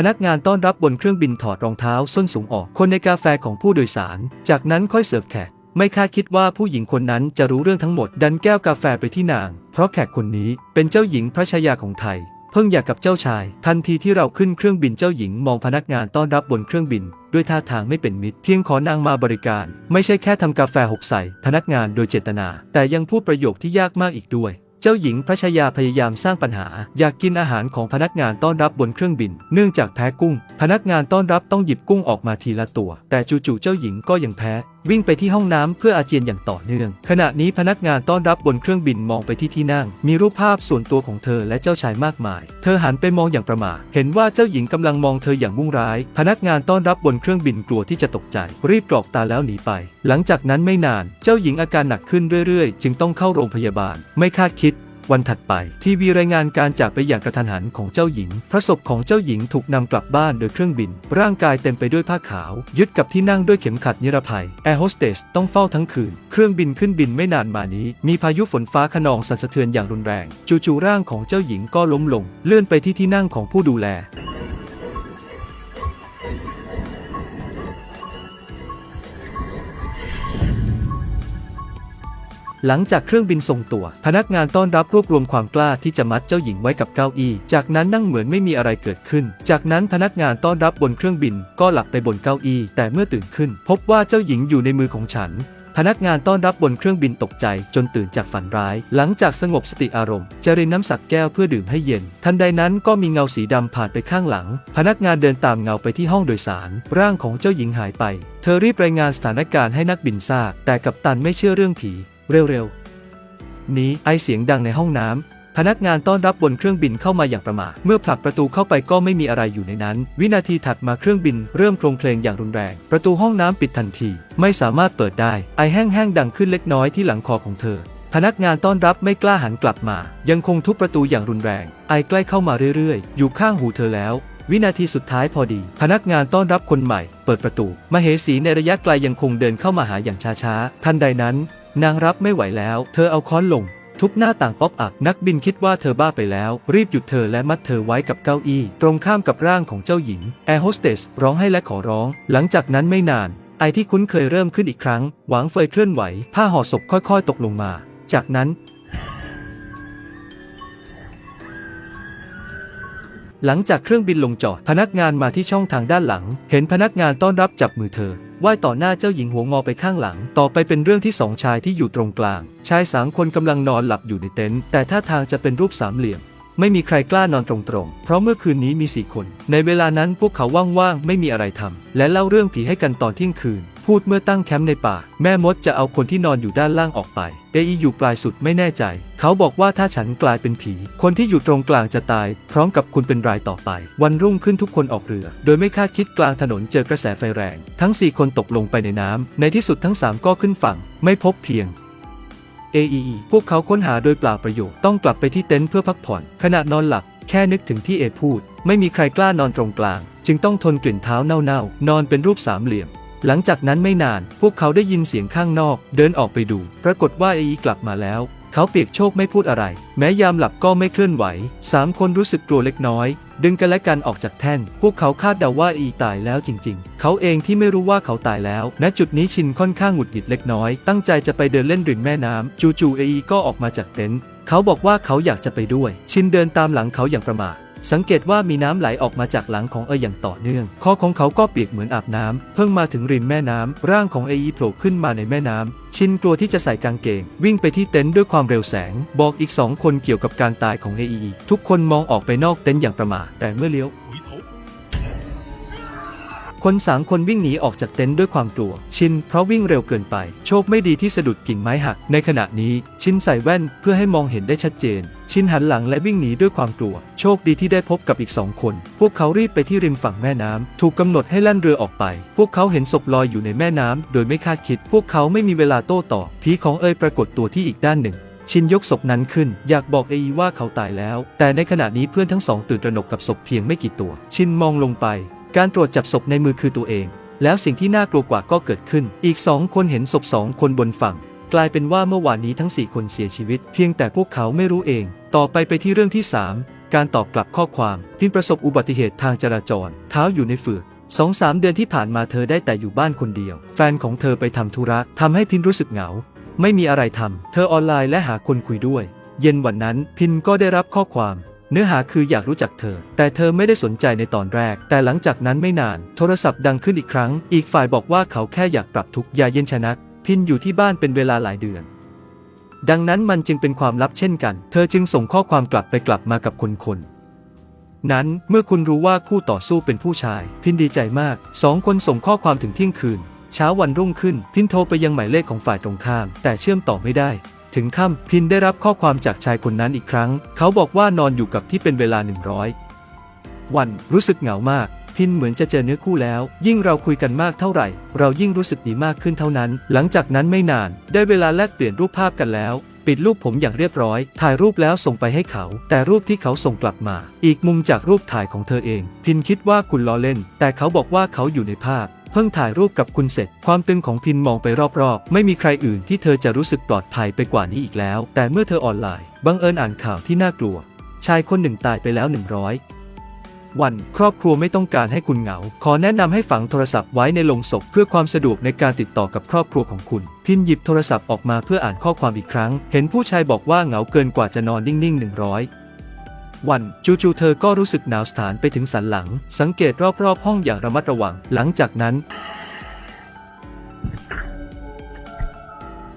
พนักงานต้อนรับบนเครื่องบินถอดรองเท้าส้นสูงออก คนในกาแฟของผู้โดยสาร จากนั้นค่อยเสิร์ฟแขก ไม่คาดคิดว่าผู้หญิงคนนั้นจะรู้เรื่องทั้งหมด ดันแก้วกาแฟไปที่นาง เพราะแขกคนนี้เป็นเจ้าหญิงพระชายาของไทย เพิ่งอยากกับเจ้าชาย ทันทีที่เราขึ้นเครื่องบินเจ้าหญิงมองพนักงานต้อนรับบนเครื่องบิน ด้วยท่าทางไม่เป็นมิตร เพียงขอนางมาบริการ ไม่ใช่แค่ทำกาแฟหกใส่พนักงานโดยเจตนา แต่ยังพูดประโยคที่ยากมากอีกด้วย เจ้าหญิงพระชายาพยายามสร้างปัญหา อยากกินอาหารของพนักงานต้อนรับบนเครื่องบิน เนื่องจากแพ้กุ้ง พนักงานต้อนรับต้องหยิบกุ้งออกมาทีละตัว แต่จู่ๆเจ้าหญิงก็ยังแพ้วิ่งไปที่ห้องน้ำเพื่ออาเจียนอย่างต่อเนื่อง ขณะนี้พนักงานต้อนรับบนเครื่องบินมองไปที่ที่นั่ง มีรูปภาพส่วนตัวของเธอและเจ้าชายมากมาย เธอหันไปมองอย่างประหม่าเห็นว่าเจ้าหญิงกำลังมองเธออย่างมุ่งร้าย พนักงานต้อนรับบนเครื่องบินกลัวที่จะตกใจ รีบกรอกตาแล้วหนีไป หลังจากนั้นไม่นาน เจ้าหญิงอาการหนักขึ้นเรื่อยๆ จึงต้องเข้าโรงพยาบาล ไม่คาดคิด วันถัดไป ทีวีรายงานการจากไปอย่างกระทันหันของเจ้าหญิง พระศพของเจ้าหญิงถูกนำกลับบ้านโดยเครื่องบิน ร่างกายเต็มไปด้วยผ้าขาว ยึดกับที่นั่งด้วยเข็มขัดนิรภัย แอร์โฮสเตสต้องเฝ้าทั้งคืน เครื่องบินขึ้นบินไม่นานมานี้ มีพายุฝนฟ้าขนองสั่นสะเทือนอย่างรุนแรง จู่ๆร่างของเจ้าหญิงก็ล้มลง เลื่อนไปที่ที่นั่งของผู้ดูแล หลังจากเครื่องบินส่งตัว พนักงานต้อนรับรวบรวมความกล้าที่จะมัดเจ้าหญิงไว้กับเก้าอี้ จากนั้นนั่งเหมือนไม่มีอะไรเกิดขึ้น จากนั้นพนักงานต้อนรับบนเครื่องบินก็หลับไปบนเก้าอี้ แต่เมื่อตื่นขึ้น พบว่าเจ้าหญิงอยู่ในมือของฉันพนักงานต้อนรับบนเครื่องบินตกใจจนตื่นจากฝันร้าย หลังจากสงบสติอารมณ์จะรินน้ำสักแก้วเพื่อดื่มให้เย็น ทันใดนั้นก็มีเงาสีดำผ่านไปข้างหลัง พนักงานเดินตามเงาไปที่ห้องโดยสาร ร่างของเจ้าหญิงหายไป เธอรีบรายงานสถานการณ์ให้นักบินทราบ แต่กัปตันไม่เชื่อเรื่องผี เร็วๆ นี้ไอเสียงดังในห้องน้ำ พนักงานต้อนรับบนเครื่องบินเข้ามาอย่างประมาทเมื่อผลักประตูเข้าไปก็ไม่มีอะไรอยู่ในนั้น วินาทีถัดมาเครื่องบินเริ่มโครงเพลงอย่างรุนแรง ประตูห้องน้ำปิดทันที ไม่สามารถเปิดได้ ไอแห้งๆดังขึ้นเล็กน้อยที่หลังคอของเธอ พนักงานต้อนรับไม่กล้าหันกลับมา ยังคงทุบประตูอย่างรุนแรง ไอใกล้เข้ามาเรื่อยๆ อยู่ข้างหูเธอแล้ววินาทีสุดท้ายพอดี พนักงานต้อนรับคนใหม่ เปิดประตู มเหสีในระยะไกลยังคงเดินเข้ามาหาอย่างช้าๆ ทันใดนั้น นางรับไม่ไหวแล้ว เธอเอาค้อนลง ทุบหน้าต่างป๊อปอัพนักบินคิดว่าเธอบ้าไปแล้ว รีบหยุดเธอและมัดเธอไว้กับเก้าอี้ ตรงข้ามกับร่างของเจ้าหญิง แอร์โฮสเตสร้องให้และขอร้อง หลังจากนั้นไม่นาน ไอที่คุ้นเคยเริ่มขึ้นอีกครั้ง หวังเฟยเคลื่อนไหว ผ้าห่อศพค่อยๆ ตกลงมา จากนั้นหลังจากเครื่องบินลงจอดพนักงานมาที่ช่องทางด้านหลัง เห็นพนักงานต้อนรับจับมือเธอ ไหว้ต่อหน้าเจ้าหญิงหัวงอไปข้างหลัง ต่อไปเป็นเรื่องที่สองชายที่อยู่ตรงกลาง ชายสามคนกำลังนอนหลับอยู่ในเต็นท์แต่ท่าทางจะเป็นรูปสามเหลี่ยม ไม่มีใครกล้านอนตรงๆ เพราะเมื่อคืนนี้มีสี่คน ในเวลานั้นพวกเขาว่างๆ ไม่มีอะไรทำและเล่าเรื่องผีให้กันตอนเที่ยงคืน พูดเมื่อตั้งแคมป์ในป่า แม่มดจะเอาคนที่นอนอยู่ด้านล่างออกไป เออีอยู่ปลายสุดไม่แน่ใจ เขาบอกว่าถ้าฉันกลายเป็นผี คนที่อยู่ตรงกลางจะตาย พร้อมกับคุณเป็นรายต่อไป วันรุ่งขึ้นทุกคนออกเรือ โดยไม่คาดคิดกลางถนนเจอกระแสไฟแรง ทั้ง 4 คนตกลงไปในน้ำในที่สุดทั้ง 3 ก็ขึ้นฝั่ง ไม่พบเพียง AEE พวกเขาค้นหาโดยเปล่าประโยชน์ต้องกลับไปที่เต็นท์เพื่อพักผ่อนขณะนอนหลับแค่นึกถึงที่เอพูด ไม่มีใครกล้านอนตรงกลาง จึงต้องทนกลิ่นเท้าเน่าๆ นอนเป็นรูปสามเหลี่ยม หลังจากนั้นไม่นาน พวกเขาได้ยินเสียงข้างนอก เดินออกไปดู ปรากฏว่าเอีกลับมาแล้ว เขาเปียกโชคไม่พูดอะไร แม้ยามหลับก็ไม่เคลื่อนไหวสามคนรู้สึกกลัวเล็กน้อย ดึงกันและกันออกจากแท่น พวกเขาคาดเดาว่าอีตายแล้วจริง ๆ เขาเองที่ไม่รู้ว่าเขาตายแล้ว ณจุดนี้ชินค่อนข้างหงุดหงิดเล็กน้อย ตั้งใจจะไปเดินเล่นริมแม่น้ำจู่ๆเอก็ออกมาจากเต็นท์เขาบอกว่าเขาอยากจะไปด้วย ชินเดินตามหลังเขาอย่างประมาท สังเกตว่ามีน้ำไหลออกมาจากหลังของเออย่างต่อเนื่อง คอของเขาก็เปียกเหมือนอาบน้ำ เพิ่งมาถึงริมแม่น้ำ ร่างของเอโผล่ขึ้นมาในแม่น้ำ ชินกลัวที่จะใส่กางเกง วิ่งไปที่เต็นท์ด้วยความเร็วแสง บอกอีกสองคนเกี่ยวกับการตายของเอทุกคนมองออกไปนอกเต็นท์อย่างประมาทแต่เมื่อเลี้ยว คนสามคนวิ่งหนีออกจากเต็นท์ด้วยความกลัว ชินเพราะวิ่งเร็วเกินไป โชคไม่ดีที่สะดุดกิ่งไม้หัก ในขณะนี้ชินใส่แว่นเพื่อให้มองเห็นได้ชัดเจน ชินหันหลังและวิ่งหนีด้วยความกลัว โชคดีที่ได้พบกับอีกสองคน พวกเขารีบไปที่ริมฝั่งแม่น้ำถูกกำหนดให้แล่นเรือออกไป พวกเขาเห็นศพลอยอยู่ในแม่น้ำโดยไม่คาดคิด พวกเขาไม่มีเวลาโต้ตอบผีของเอยปรากฏตัวที่อีกด้านหนึ่งชินยกศพนั้นขึ้น อยากบอกเออีว่าเขาตายแล้ว แต่ในขณะนี้เพื่อนทั้งสองตื่นตระหนกกับศพเพียงไม่กี่ตัว ชินมองลงไป การตรวจจับศพในมือคือตัวเอง แล้วสิ่งที่น่ากลัวกว่าก็เกิดขึ้น อีกสองคนเห็นศพสองคนบนฝั่ง กลายเป็นว่าเมื่อวานนี้ทั้งสี่คนเสียชีวิต เพียงแต่พวกเขาไม่รู้เอง ต่อไปไปที่เรื่องที่สามการตอบกลับข้อความพินประสบอุบัติเหตุทางจราจร เท้าอยู่ในฝืกสองสามเดือนที่ผ่านมาเธอได้แต่อยู่บ้านคนเดียว แฟนของเธอไปทำธุระทำให้พินรู้สึกเหงา ไม่มีอะไรทำเธอออนไลน์และหาคนคุยด้วย เย็นวันนั้นพินก็ได้รับข้อความ เนื้อหาคืออยากรู้จักเธอ แต่เธอไม่ได้สนใจในตอนแรก แต่หลังจากนั้นไม่นาน โทรศัพท์ดังขึ้นอีกครั้ง อีกฝ่ายบอกว่าเขาแค่อยากปรับทุกอย่าเย็นชนักพินอยู่ที่บ้านเป็นเวลาหลายเดือน ดังนั้นมันจึงเป็นความลับเช่นกัน เธอจึงส่งข้อความกลับไปกลับมากับคนคนๆนั้นเมื่อคุณรู้ว่าคู่ต่อสู้เป็นผู้ชาย พินดีใจมาก สองคนส่งข้อความถึงเที่ยงคืน เช้าวันรุ่งขึ้น พินโทรไปยังหมายเลขของฝ่ายตรงข้าม แต่เชื่อมต่อไม่ได้ ถึงค่ำพินได้รับข้อความจากชายคนนั้นอีกครั้ง เขาบอกว่านอนอยู่กับที่เป็นเวลา 100 วันรู้สึกเหงามาก พินเหมือนจะเจอเนื้อคู่แล้ว ยิ่งเราคุยกันมากเท่าไหร่ เรายิ่งรู้สึกดีมากขึ้นเท่านั้น หลังจากนั้นไม่นาน ได้เวลาแลกเปลี่ยนรูปภาพกันแล้ว ปิดรูปผมอย่างเรียบร้อย ถ่ายรูปแล้วส่งไปให้เขา แต่รูปที่เขาส่งกลับมา อีกมุมจากรูปถ่ายของเธอเอง พินคิดว่าคุณล้อเล่น แต่เขาบอกว่าเขาอยู่ในภาพ เพิ่งถ่ายรูปกับคุณเสร็จ ความตึงของพินมองไปรอบๆ ไม่มีใครอื่นที่เธอจะรู้สึกปลอดภัยไปกว่านี้อีกแล้ว แต่เมื่อเธอออนไลน์บังเอิญอ่านข่าวที่น่ากลัว ชายคนหนึ่งตายไปแล้ว 100 วันครอบครัวไม่ต้องการให้คุณเหงา ขอแนะนำให้ฝังโทรศัพท์ไว้ในโลงศพเพื่อความสะดวกในการติดต่อกับครอบครัวของคุณ พินหยิบโทรศัพท์ออกมาเพื่ออ่านข้อความอีกครั้ง เห็นผู้ชายบอกว่าเหงาเกินกว่าจะนอนนิ่งๆ100 วันจู่ๆเธอก็รู้สึกหนาวสถานไปถึงสันหลัง สังเกตรอบๆห้องอย่างระมัดระวัง หลังจากนั้น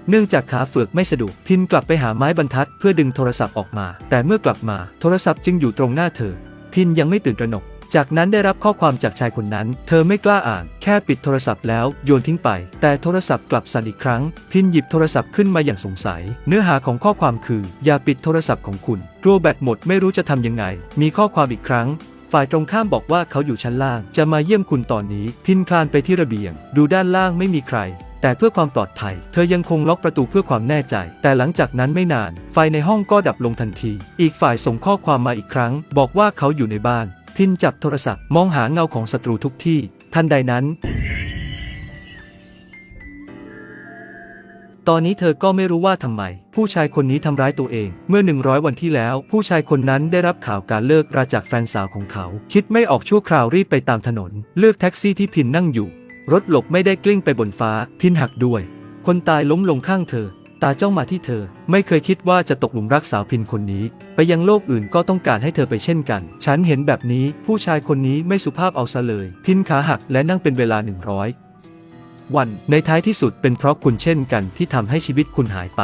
เนื่องจากขาเฟือกไม่สะดวกพินกลับไปหาไม้บรรทัดเพื่อดึงโทรศัพท์ออกมา แต่เมื่อกลับมาโทรศัพท์จึงอยู่ตรงหน้าเธอ พินยังไม่ตื่นตระหนก จากนั้นได้รับข้อความจากชายคนนั้น เธอไม่กล้าอ่าน แค่ปิดโทรศัพท์แล้วโยนทิ้งไป แต่โทรศัพท์กลับสั่นอีกครั้ง พินหยิบโทรศัพท์ขึ้นมาอย่างสงสัย เนื้อหาของข้อความคือ อย่าปิดโทรศัพท์ของคุณ กลัวแบตหมดไม่รู้จะทำยังไง มีข้อความอีกครั้ง ฝ่ายตรงข้ามบอกว่าเขาอยู่ชั้นล่าง จะมาเยี่ยมคุณตอนนี้ พินคลานไปที่ระเบียง ดูด้านล่างไม่มีใคร แต่เพื่อความปลอดภัย เธอยังคงล็อกประตูเพื่อความแน่ใจ แต่หลังจากนั้นไม่นาน ไฟในห้องก็ดับลงทันที อีกฝ่ายส่งข้อความมาอีกครั้ง บอกว่าเขาอยู่ในบ้าน พินจับโทรศัพท์ มองหาเงาของศัตรูทุกที่ ทันใดนั้น ตอนนี้เธอก็ไม่รู้ว่าทำไม ผู้ชายคนนี้ทำร้ายตัวเอง เมื่อ 100 วันที่แล้ว ผู้ชายคนนั้นได้รับข่าวการเลิกราจากแฟนสาวของเขา คิดไม่ออกชั่วคราวรีบไปตามถนน เลือกแท็กซี่ที่พินนั่งอยู่ รถหลบไม่ได้กลิ้งไปบนฟ้า พินหักด้วย คนตายล้มลงข้างเธอ ตาเจ้ามาที่เธอ ไม่เคยคิดว่าจะตกหลุมรักสาวพินคนนี้ ไปยังโลกอื่นก็ต้องการให้เธอไปเช่นกัน ฉันเห็นแบบนี้ ผู้ชายคนนี้ไม่สุภาพเอาซะเลย พินขาหักและนั่งเป็นเวลา100 วันในท้ายที่สุดเป็นเพราะคุณเช่นกันที่ทำให้ชีวิตคุณหายไป